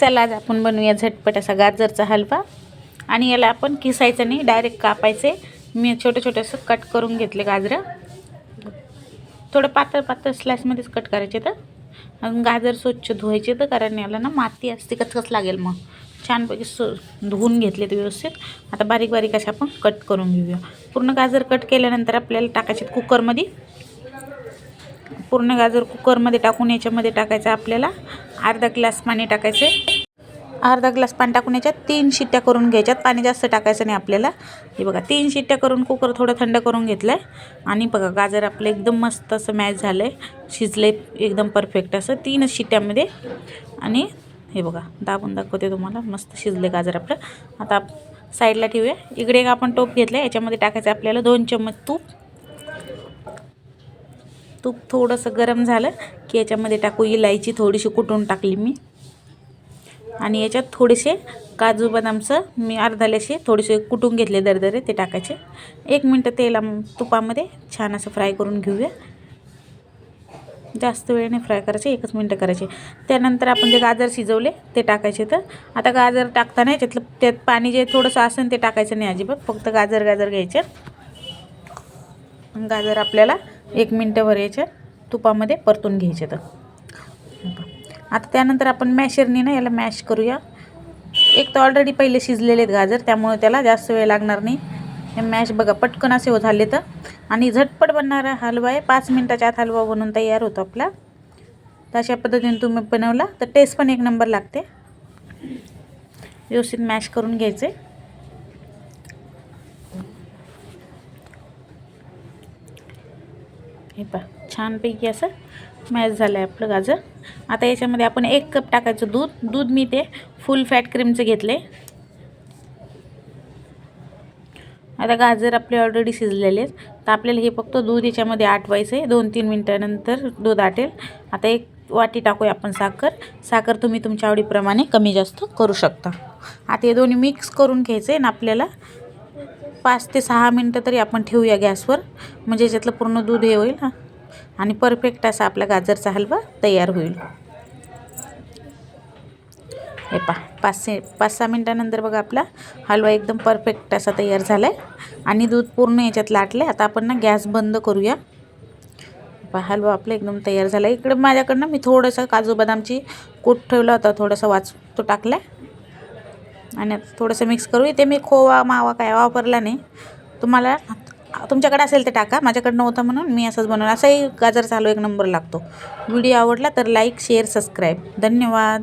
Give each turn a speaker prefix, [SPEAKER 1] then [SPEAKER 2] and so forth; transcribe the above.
[SPEAKER 1] चला आज आपण बनवूया झटपट असा गाजरचा हलवा. आणि याला आपण किसायचं नाही डायरेक्ट कापायचे. मी छोटे छोटे असं कट करून घेतले गाजरं. थोडं पातळ पातळ स्लाईसमध्येच कट करायचे तर. अजून गाजर स्वच्छ धुवायचे तर कारण याला ना माती असते कचकच लागेल मग. छानपैकी सु धुवून घेतले ते व्यवस्थित. आता बारीक बारीक असे आपण कट करून घेऊया. पूर्ण गाजर कट केल्यानंतर आपल्याला टाकायचे कुकरमध्ये पूर्ण गाजर कुकरमध्ये टाकून याच्यामध्ये टाकायचं आपल्याला. अर्धा ग्लास पाणी टाकायचे. अर्धा ग्लास पाणी टाकून याच्यात तीन शिट्ट्या करून घ्यायच्यात. पाणी जास्त टाकायचं नाही आपल्याला. हे बघा तीन शिट्ट्या करून कुकर थोडं थंड करून घेतलं आहे आणि बघा गाजर आपलं एकदम मस्त असं मॅच झालं आहे शिजलं एकदम परफेक्ट असं. तीनच शिट्ट्यामध्ये. आणि हे बघा दाबून दाखवते तुम्हाला. मस्त शिजले गाजर आपलं. आता साईडला ठेवूया. इकडे एक आपण टोप घेतलं आहे याच्यामध्ये टाकायचं आपल्याला दोन चम्मच तूप. तूप थोडंसं गरम झालं की याच्यामध्ये टाकू इलायची थोडीशी कुटून टाकली मी. आणि याच्यात थोडेसे काजू बदामचं मी अर्धालेसे थोडेसे कुटून घेतले दरदरे ते टाकायचे. एक मिनटं तेला तुपामध्ये छान असं फ्राय करून घेऊया. जास्त वेळ नाही फ्राय करायचे एकच मिनटं करायचे. त्यानंतर आपण जे गाजर शिजवले ते टाकायचे तर. आता गाजर टाकताना याच्यातलं त्यात पाणी जे थोडंसं असेल ते टाकायचं नाही अजिबात फक्त गाजर गाजर घ्यायचे. गाजर आपल्याला एक मिनटंभर याच्या तुपामध्ये परतून घ्यायचे तर. आता त्यानंतर आपण मॅशरनी ना याला मॅश करूया. एक तर ऑलरेडी पहिले शिजलेले आहेत गाजर त्यामुळे त्याला जास्त वेळ लागणार नाही. हे मॅश बघा पटकन असे हो झाले तर. आणि झटपट बनणारा हलवा आहे. पाच मिनटाच्या आत हलवा बनवून तयार होतो आपला. तर अशा पद्धतीने तुम्ही बनवला. तर टेस्ट पण एक नंबर लागते. व्यवस्थित मॅश करून घ्यायचे. हे पहा छानपैकी असं मॅच झालं आहे आपलं गाजर. आता याच्यामध्ये आपण एक कप टाकायचं दूध. दूध मी ते फुल फॅट क्रीमचं घेतले आता गाजर आपले ऑलरेडी शिजलेले आहेत. तर आपल्याला हे फक्त दूध याच्यामध्ये आटवायचं आहे दोन तीन मिनटानंतर दूध आटेल. आता एक वाटी टाकूया आपण साखर. साखर तुम्ही तुमच्या आवडीप्रमाणे कमी जास्त करू शकता. आता हे दोन्ही मिक्स करून घ्यायचं आहे आणि आपल्याला पाच ते सहा मिनटं तरी आपण ठेवूया गॅसवर. म्हणजे याच्यातलं पूर्ण दूध हे होईल ना आणि परफेक्ट असा आपला गाजरचा हलवा तयार होईल. हे पा पाच से पाच सहा मिनटानंतर बघा आपला हलवा एकदम परफेक्ट असा तयार झाला आहे आणि दूध पूर्ण याच्यात लाटलं आहे आता आपण ना गॅस बंद करूया. पा हलवा आपला एकदम तयार झाला आहे इकडे माझ्याकडनं मी थोडंसं काजू बदामची कूट ठेवला होता थोडासा वाच तो टाकला आहे आणि आता थोडंसं मिक्स करू इथे मी खोवा मावा काय वापरला नाही. तुम्हाला तुमच्याकडे असेल ते टाका. माझ्याकडे नव्हतं म्हणून मी असंच बनवलं. असाही गाजर चालू एक नंबर लागतो. व्हिडिओ आवडला तर लाईक शेअर सबस्क्राईब धन्यवाद.